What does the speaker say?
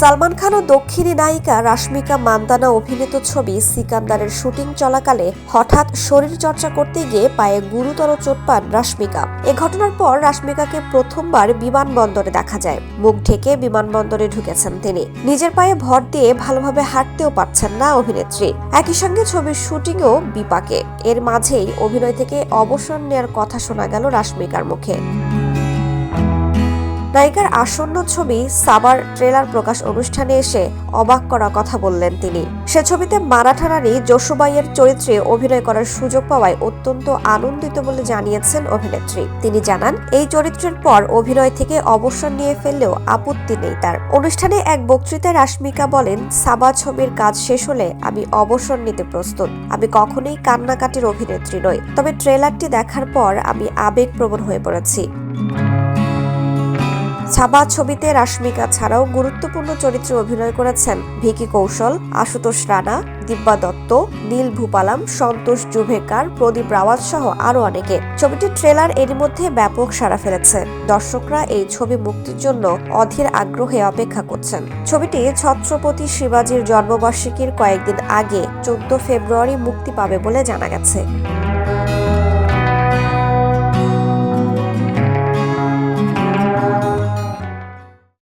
সালমান খান ও দক্ষিণী নায়িকা রাশমিকা মান্দানা অভিনীত ছবি সিকান্দারের শুটিং চলাকালে হঠাৎ শরীর চর্চা করতে গিয়ে পায়ে গুরুতর চোট পান রাশমিকা। এ ঘটনার পর রাশমিকাকে প্রথমবার বিমানবন্দরে দেখা যায়। মুখ ঢেকে বিমানবন্দরে ঢুকেছেন তিনি। নিজের পায়ে ভর দিয়ে ভালোভাবে হাঁটতেও পারছেন না অভিনেত্রী। একই সঙ্গে ছবির শুটিংও বিপাকে। এর মাঝেই অভিনয় থেকে অবসর নেওয়ার কথা শোনা গেল রাশমিকার মুখে। নায়িকার আসন্ন ছবি সাবার ট্রেলার প্রকাশ অনুষ্ঠানে এসে অবাক করা কথা বললেন তিনি। সে ছবিতে মারাঠা রানী যশোবাইয়ের চরিত্রে অভিনয় করার সুযোগ পাওয়ায় অত্যন্ত আনন্দিত বলে জানিয়েছেন অভিনেত্রী। তিনি জানান, এই চরিত্রের পর অভিনয় থেকে অবসর নিয়ে ফেললেও আপত্তি নেই তার। অনুষ্ঠানে এক বক্তৃতায় রাশমিকা বলেন সাবা ছবির কাজ শেষ হলে আমি অবসর নিতে প্রস্তুত। আমি কখনোই কান্নাকাটির অভিনেত্রী নই। তবে ট্রেলারটি দেখার পর আমি আবেগপ্রবণ হয়ে পড়েছি। ছাবা ছবিতে রাশমিকা ছাড়াও গুরুত্বপূর্ণ চরিত্রে অভিনয় করেছেন ভিকি কৌশল, আশুতোষ রানা, দিব্যা দত্ত, নীল ভূপালাম, সন্তোষ জুভেকার, প্রদীপ রাওয়াত সহ আরও অনেকে। ছবিটির ট্রেলার এরই মধ্যে ব্যাপক সাড়া ফেলেছে। দর্শকরা এই ছবি মুক্তির জন্য অধীর আগ্রহে অপেক্ষা করছেন। ছবিটি ছত্রপতি শিবাজির জন্মবার্ষিকীর কয়েকদিন আগে চোদ্দ ফেব্রুয়ারি মুক্তি পাবে বলে জানা গেছে।